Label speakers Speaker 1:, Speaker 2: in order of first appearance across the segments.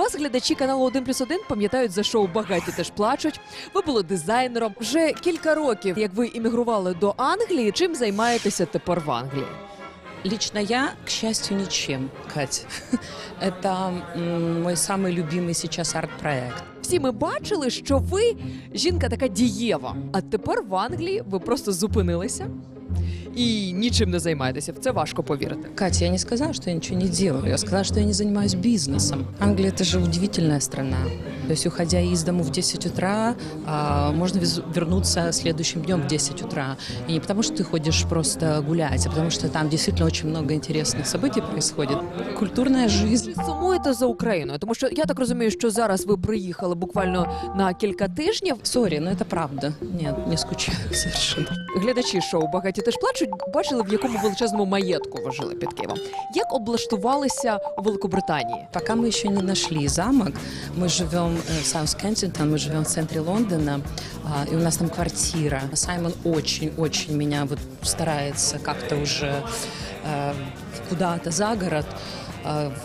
Speaker 1: Вас глядачі каналу 1 плюс 1 пам'ятають за шоу Багаті теж плачуть. Ви були дизайнером. Вже кілька років, як ви іммігрували до Англії. Чим займаєтеся тепер в Англії?
Speaker 2: Лично я, к счастью, ничем, Катя. Это м, мой самый любимый сейчас арт-проект.
Speaker 1: Всі ми бачили, що ви жінка така дієва. А тепер в Англії ви просто зупинилися і нічим не займаєтеся. В це важко повірити.
Speaker 2: Катя, я не сказала, что я ничего не делаю. Я сказала, что я не занимаюсь бизнесом. Англия – это же удивительная страна. То есть, уходя из дому в 10 утра, а, можно вез- вернуться следующим днем в 10 утра. И не потому, что ты ходишь просто гулять, а потому что там действительно очень много интересных событий происходит. Культурная жизнь.
Speaker 1: Чи сумуєте за Україною? Тому що я так розумію, що зараз ви приїхали буквально на кілька тижнів.
Speaker 2: Сори, но это правда. Нет, не скучаю совершенно.
Speaker 1: Глядачі шоу багаті теж плачуть. Бачили, в якому величезному маєтку ви жили під Києвом. Як облаштувалися у Великобританії?
Speaker 2: Пока мы еще не нашли замок, мы живем э, в Саус Кенсингтон, мы живем в центре Лондона, а, и у нас там квартира. Саймон очень-очень меня вот старается как-то уже э, куда-то за город, э,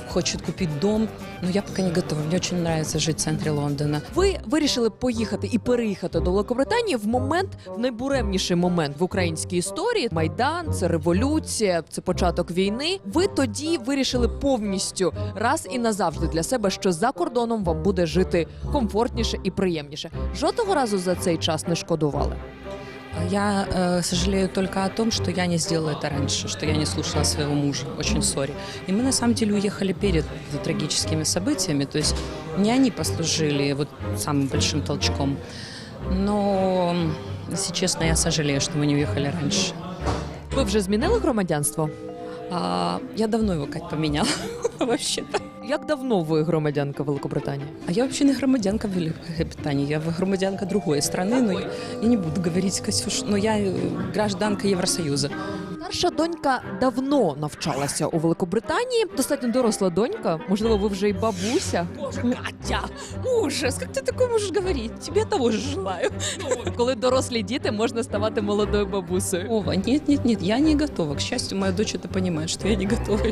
Speaker 2: хочет купить дом, но я пока не готова. Мне очень нравится жить в центре Лондона.
Speaker 1: Ви вирішили поїхати і переїхати до Великобританії в момент, в найбуремніший момент в українській історії. Майдан, це революція, це початок війни. Ви тоді вирішили повністю раз і назавжди для себе, що за кордоном вам буде жити комфортніше і приємніше. Жодного разу за цей час не шкодували.
Speaker 2: А Я э, сожалею только о том, что я не сделала это раньше, что я не слушала своего мужа. Очень сори. И мы на самом деле уехали перед трагическими событиями. То есть не они послужили вот самым большим толчком. Но, м, если честно, я сожалею, что мы не уехали раньше.
Speaker 1: Ви вже змінили громадянство?
Speaker 2: А, я давно его Кать поменяла, вообще-то.
Speaker 1: Як давно ви громадянка Великобританії?
Speaker 2: А я вообще не громадянка Великобритании, я громадянка другой страны, но я, я не буду говорить, Катюш, но я э, гражданка Евросоюза.
Speaker 1: Старша донька давно навчалася у Великобританії. Достатньо доросла донька. Можливо, ви вже й бабуся.
Speaker 2: Катя, ужас, как ты такое можешь говорить? Тебе того же желаю.
Speaker 1: Коли дорослі діти, можна ставати молодою бабусею.
Speaker 2: Ова, нет, нет, нет, я не готова. К счастью, моя дочь это понимает, что я не готова еще.